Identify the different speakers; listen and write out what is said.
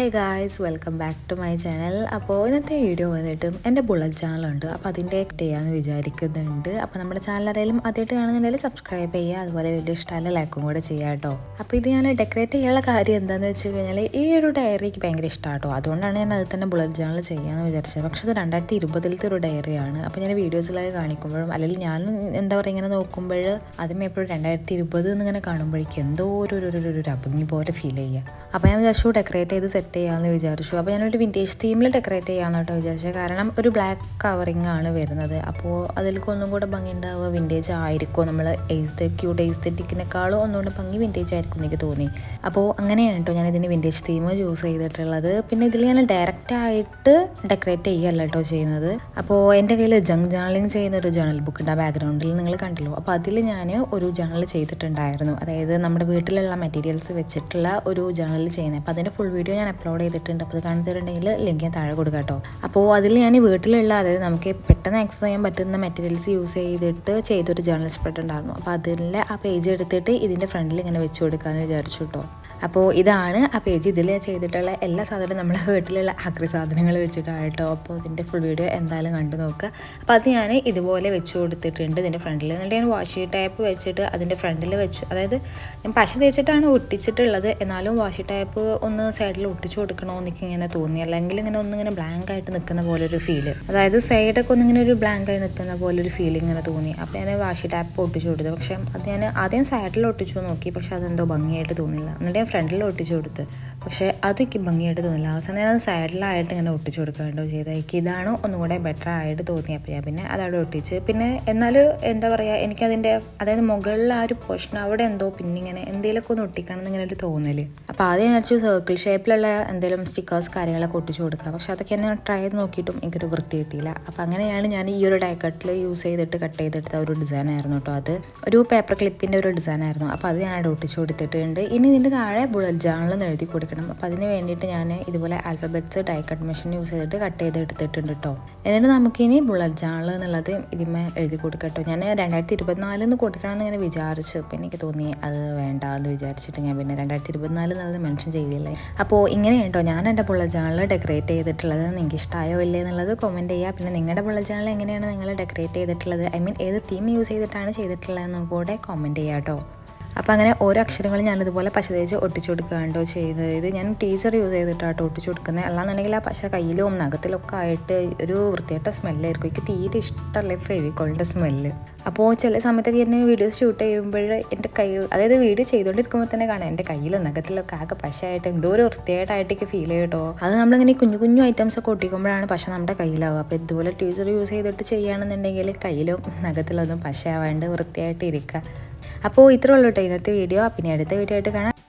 Speaker 1: Hey guys welcome back to my channel അപ്പോൾ ഇന്നത്തെ video വന്നിട്ടും എന്റെ ബുള്ളറ്റ് ചാനലുണ്ട് അപ്പോൾ അതിന്റെ ചെയ്യാമെന്ന് വിചാരിക്കുന്നുണ്ട്. അപ്പോൾ നമ്മുടെ ചാനൽ ആരെങ്കിലും ആദ്യമായിട്ട് കാണുന്നുണ്ടെങ്കിൽ സബ്സ്ക്രൈബ് ചെയ്യുക. അതുപോലെ വലിയ ഇഷ്ടമല്ല ലൈക്കും കൂടെ ചെയ്യുക കേട്ടോ. അപ്പോൾ ഇത് ഞാൻ ഡെക്കറേറ്റ് ചെയ്യാനുള്ള കാര്യം എന്താണെന്ന് വെച്ച് കഴിഞ്ഞാൽ ഈ ഒരു ഡയറിക്ക് ഭയങ്കര ഇഷ്ടമാണ് കേട്ടോ. അതുകൊണ്ടാണ് ഞാൻ അത് തന്നെ ബുള്ളറ്റ് ചാനൽ ചെയ്യാമെന്ന് വിചാരിച്ചത്. പക്ഷേ ഇത് രണ്ടായിരത്തി ഇരുപതിലത്തെ ഒരു ഡയറിയാണ് അപ്പോൾ ഞാൻ വീഡിയോസിലൊക്കെ കാണിക്കുമ്പോഴും അല്ലെങ്കിൽ ഞാൻ എന്താ പറയുക ഇങ്ങനെ നോക്കുമ്പോൾ ആദ്യമേ എപ്പോഴും രണ്ടായിരത്തി ഇരുപത് എന്നിങ്ങനെ കാണുമ്പോഴേക്കും എന്തോ ഒരു ഒരു അഭംഗി പോലെ ഫീൽ ചെയ്യുക. അപ്പോൾ ഞാൻ വിചാരിച്ചു ഡെക്കറേറ്റ് ചെയ്ത് സെറ്റ് ചെയ്യാമെന്ന് വിചാരിച്ചു. അപ്പോൾ ഞാനൊരു വിന്റേജ് തീമിൽ ഡെക്കറേറ്റ് ചെയ്യാമെന്ന് കേട്ടോ വിചാരിച്ചത് കാരണം ഒരു ബ്ലാക്ക് കവറിങ് ആണ് വരുന്നത്. അപ്പോൾ അതിലേക്ക് ഒന്നും കൂടെ ഭംഗി ഉണ്ടാവുക വിന്റേജ് ആയിരിക്കും നമ്മൾ എയ്സ്തെ ക്യൂട്ട് എയ്സ്തെറ്റിക്കിനേക്കാളും ഒന്നുകൂടെ ഭംഗി വിന്റേജ് ആയിരിക്കും എനിക്ക് തോന്നി. അപ്പോൾ അങ്ങനെയാണ് കേട്ടോ ഞാൻ ഇതിന് വിന്റേജ് തീം ചൂസ് ചെയ്തിട്ടുള്ളത്. പിന്നെ ഇതിൽ ഞാൻ ഡയറക്റ്റ് ആയിട്ട് ഡെക്കറേറ്റ് ചെയ്യല്ല കേട്ടോ ചെയ്യുന്നത്. അപ്പോൾ എന്റെ കയ്യിൽ ജങ് ജേണലിങ് ചെയ്യുന്ന ഒരു ജേണൽ ബുക്ക് ഉണ്ട്. ആ ബാക്ക്ഗ്രൗണ്ടിൽ നിങ്ങൾ കണ്ടല്ലോ? അപ്പോൾ അതിൽ ഞാൻ ഒരു ജേണൽ ചെയ്തിട്ടുണ്ടായിരുന്നു. അതായത് നമ്മുടെ വീട്ടിലുള്ള മെറ്റീരിയൽസ് വെച്ചിട്ടുള്ള ഒരു ജേണൽ ചെയ്യുന്നത് അപ്പോൾ അതിന്റെ ഫുൾ വീഡിയോ ഞാൻ അപ്ലോഡ് ചെയ്തിട്ടുണ്ട്. അപ്പോൾ അത് കാണുന്നവരുണ്ടെങ്കിൽ ലിങ്ക് ഞാൻ താഴെ കൊടുക്കാം കേട്ടോ. അപ്പോൾ അതിൽ ഞാൻ വീട്ടിലുള്ള അതായത് നമുക്ക് പെട്ടെന്ന് ആക്സസ് ചെയ്യാൻ പറ്റുന്ന മെറ്റീരിയൽസ് യൂസ് ചെയ്തിട്ട് ചെയ്തൊരു ജേർണൽ സ്പ്രെഡ് ഉണ്ടായിരുന്നു. അപ്പോൾ അതിൽ ആ പേജ് എടുത്തിട്ട് ഇതിന്റെ ഫ്രണ്ടിൽ ഇങ്ങനെ വെച്ച് കൊടുക്കാമെന്ന് വിചാരിച്ചു കേട്ടോ. അപ്പോൾ ഇതാണ് ആ പേജ് ഇതിൽ ചെയ്തിട്ടുള്ള എല്ലാ സാധനവും നമ്മുടെ വീട്ടിലുള്ള ആക്രി സാധനങ്ങൾ വെച്ചിട്ടാണ് കേട്ടോ അപ്പോൾ ഇതിന്റെ ഫുൾ വീഡിയോ എന്തായാലും കണ്ടു നോക്കുക അപ്പോൾ അത് ഞാൻ ഇതുപോലെ വെച്ച് കൊടുത്തിട്ടുണ്ട്. ഇതിന്റെ ഫ്രണ്ടിൽ എന്നിട്ട് ഞാൻ വാഷി ടൈപ്പ് വെച്ചിട്ട് അതിന്റെ ഫ്രണ്ടിൽ വെച്ചു അതായത് ഞാൻ പശ തേച്ചിട്ടാണ് ഒട്ടിച്ചിട്ടുള്ളത്. എന്നാലും വാഷി ടൈപ്പ് ഒന്ന് സൈഡിൽ ഒട്ടിച്ചു കൊടുക്കണോ എന്നൊക്കെ ഇങ്ങനെ തോന്നി. അല്ലെങ്കിൽ ഇങ്ങനെ ഒന്നിങ്ങനെ ബ്ലാങ്ക് ആയിട്ട് നിൽക്കുന്ന പോലെ ഒരു ഫീൽ അതായത് സൈഡൊക്കെ ഒന്നിങ്ങനെ ഒരു ബ്ലാങ്ക് ആയി നിൽക്കുന്ന പോലെ ഒരു ഫീൽ ഇങ്ങനെ തോന്നി. അപ്പോൾ ഞാൻ വാഷി ടൈപ്പ് ഒട്ടിച്ചു കൊടുത്തു. പക്ഷേ അത് ഞാൻ ആദ്യം സൈഡിൽ ഒട്ടിച്ചു നോക്കി. പക്ഷേ അതെന്തോ ഭംഗിയായിട്ട് തോന്നില്ല. എന്നിട്ട് ഫ്രണ്ടിൽ ഒട്ടിച്ചു കൊടുത്ത്. പക്ഷേ അതൊക്കെ ഭംഗിയായിട്ട് തോന്നില്ല. അവസാനം ഞാൻ അത് സൈഡിലായിട്ട് ഇങ്ങനെ ഒട്ടിച്ചു കൊടുക്കാണ്ടോ ചെയ്തത്. എനിക്ക് ഇതാണ് ഒന്നുകൂടെ ബെറ്റർ ആയിട്ട് തോന്നി അപ്പോൾ ഞാൻ പിന്നെ അതവിടെ ഒട്ടിച്ച്. പിന്നെ എന്നാലും എന്താ പറയുക എനിക്കതിന്റെ അതായത് മുകളിൽ ആ ഒരു പോർഷൻ അവിടെ എന്തോ പിന്നെ ഇങ്ങനെ എന്തെങ്കിലുമൊക്കെ ഒന്ന് ഒട്ടിക്കണം എന്നിങ്ങനെ ഒരു തോന്നൽ അപ്പോൾ ആദ്യം ഞാൻ വെച്ചു സർക്കിൾ ഷേപ്പിലുള്ള എന്തെങ്കിലും സ്റ്റിക്കേഴ്സ് കാര്യങ്ങളൊക്കെ ഒട്ടിച്ചു കൊടുക്കുക പക്ഷേ അതൊക്കെ എന്നെ ട്രൈ ചെയ്ത് നോക്കിയിട്ടും എനിക്കൊരു വൃത്തി കിട്ടിയില്ല. അപ്പോൾ അങ്ങനെയാണ് ഞാൻ ഈ ഒരു ഡയക്കട്ടിൽ യൂസ് ചെയ്തിട്ട് കട്ട് ചെയ്തെടുത്ത ഒരു ഡിസൈൻ ആയിരുന്നു കേട്ടോ അത്. ഒരു പേപ്പർ ക്ലിപ്പിന്റെ ഒരു ഡിസൈൻ ആയിരുന്നു. അപ്പോൾ അത് ഞാൻ അവിടെ ഒട്ടിച്ചു കൊടുത്തിട്ടുണ്ട്. ഇനി ഇതിന്റെ താഴെ ബുള്ളറ്റ് ജാണെന്ന് എഴുതി കൊടുക്കണം അപ്പോൾ അതിന് വേണ്ടിയിട്ട് ഞാൻ ഇതുപോലെ alphabets die cut machine use ചെയ്തിട്ട് കട്ട് ചെയ്ത് എടുത്തിട്ടുണ്ട് കേട്ടോ എന്നിട്ട് നമുക്കിനി ബുള്ളറ്റ് ജാണൽ എന്നുള്ളത് ഇതിമേ എഴുതി കൊടുക്കട്ടോ ഞാൻ രണ്ടായിരത്തി ഇരുപത്തിനാലിന്ന് കൊടുക്കണം എന്ന് ഇങ്ങനെ വിചാരിച്ചു. അപ്പോൾ എനിക്ക് തോന്നി അത് വേണ്ട എന്ന് വിചാരിച്ചിട്ട് ഞാൻ പിന്നെ രണ്ടായിരത്തി ഇരുപത്തിനാല് എന്നുള്ളത് മെൻഷൻ ചെയ്തില്ലേ. അപ്പോൾ ഇങ്ങനെ കേട്ടോ ഞാൻ എന്റെ ബുള്ളറ്റ് ജാണൽ ഡെക്കറേറ്റ് ചെയ്തിട്ടുള്ളത്. നിങ്ങൾക്ക് ഇഷ്ടമായോ ഇല്ലേ എന്നുള്ളത് കമന്റ് ചെയ്യുക പിന്നെ നിങ്ങളുടെ ബുള്ളറ്റ് ജാണൽ എങ്ങനെയാണ് നിങ്ങൾ ഡെക്കറേറ്റ് ചെയ്തിട്ടുള്ളത്? ഐ മീൻ ഏത് തീം യൂസ് ചെയ്തിട്ടാണ് ചെയ്തിട്ടുള്ളതെന്നും കൂടെ കമന്റ് ചെയ്യാം കേട്ടോ അപ്പോൾ അങ്ങനെ ഓരോ അക്ഷരങ്ങളും ഞാനിതുപോലെ പശ തേച്ച് ഒട്ടിച്ചു കൊടുക്കുകയാണ്ടോ ചെയ്തത്. ഇത് ഞാൻ ടീച്ചർ യൂസ് ചെയ്തിട്ടാട്ടോ ഒട്ടിച്ചു കൊടുക്കുന്നത്. അല്ലാന്നുണ്ടെങ്കിൽ ആ പശ കയ്യിലും നഖത്തിലൊക്കെ ആയിട്ട് ഒരു വൃത്തിയായിട്ട സ്മെല്ലായിരിക്കും എനിക്ക് തീരെ ഇഷ്ടമല്ല ഫെവിക്കോളിന്റെ സ്മെല്ല് അപ്പോൾ ചില സമയത്തൊക്കെ എന്നെ വീഡിയോസ് ഷൂട്ട് ചെയ്യുമ്പോൾ എന്റെ കൈ അതായത് വീഡിയോ ചെയ്തുകൊണ്ടിരിക്കുമ്പോൾ തന്നെ കാണാം. എന്റെ കയ്യിലും നഖത്തിലൊക്കെ ആകെ പശയായിട്ട് എന്തോ ഒരു വൃത്തിയായിട്ടായിട്ടൊക്കെ ഫീൽ ചെയ്യട്ടോ. അത് നമ്മളിങ്ങനെ കുഞ്ഞു കുഞ്ഞു ഐറ്റംസ് ഒക്കെ ഒട്ടിക്കുമ്പോഴാണ് പശ നമ്മുടെ കയ്യിലാവുക. അപ്പോൾ ഇതുപോലെ ടീച്ചർ യൂസ് ചെയ്തിട്ട് ചെയ്യുകയാണെന്നുണ്ടെങ്കിൽ കയ്യിലും നഖത്തിലൊന്നും പശയാവാണ്ട് വൃത്തിയായിട്ട് ഇരിക്കുക അപ്പോൾ ഇത്രയുള്ളൂ കേട്ടോ ഇന്നത്തെ വീഡിയോ പിന്നെ അടുത്ത വീഡിയോ ആയിട്ട് കാണാം.